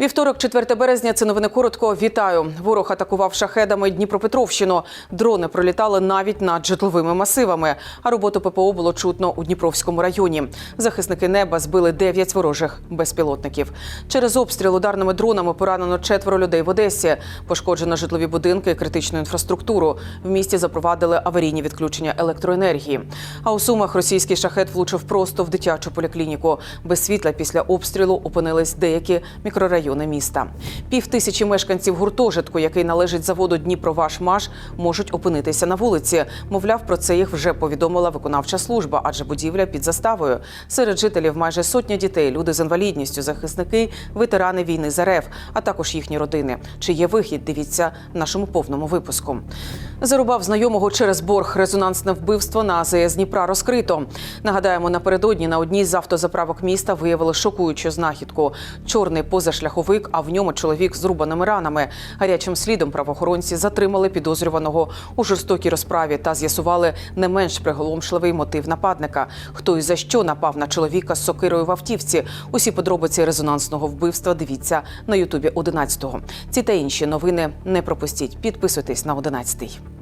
Вівторок, 4 березня. Це новини коротко. Вітаю. Ворог атакував шахедами Дніпропетровщину. Дрони пролітали навіть над житловими масивами. А роботу ППО було чутно у Дніпровському районі. Захисники неба збили 9 ворожих безпілотників. Через обстріл ударними дронами поранено четверо людей в Одесі. Пошкоджено житлові будинки і критичну інфраструктуру. В місті запровадили аварійні відключення електроенергії. А у сумах російський шахет влучив просто в дитячу поліклініку. Без світла після обстрілу опинились деякі мікрорайони міста. Пів тисячі мешканців гуртожитку, який належить заводу Дніпровашмаш, можуть опинитися на вулиці. Мовляв, про це їх вже повідомила виконавча служба, адже будівля під заставою. Серед жителів майже сотня дітей, люди з інвалідністю, захисники, ветерани війни з РФ, а також їхні родини. Чи є вихід? Дивіться в нашому повному випуску. Зарубав знайомого через борг резонансне вбивство на АЗС Дніпра розкрито. Нагадаємо, напередодні на одній з автозаправок міста виявили шокуючу знахідку: чорний позашляховик, а в ньому чоловік з рубаними ранами. Гарячим слідом правоохоронці затримали підозрюваного у жорстокій розправі та з'ясували не менш приголомшливий мотив нападника. Хто і за що напав на чоловіка з сокирою в автівці? Усі подробиці резонансного вбивства дивіться на Ютубі 11-го. Ці та інші новини не пропустіть. Підписуйтесь на 11-й.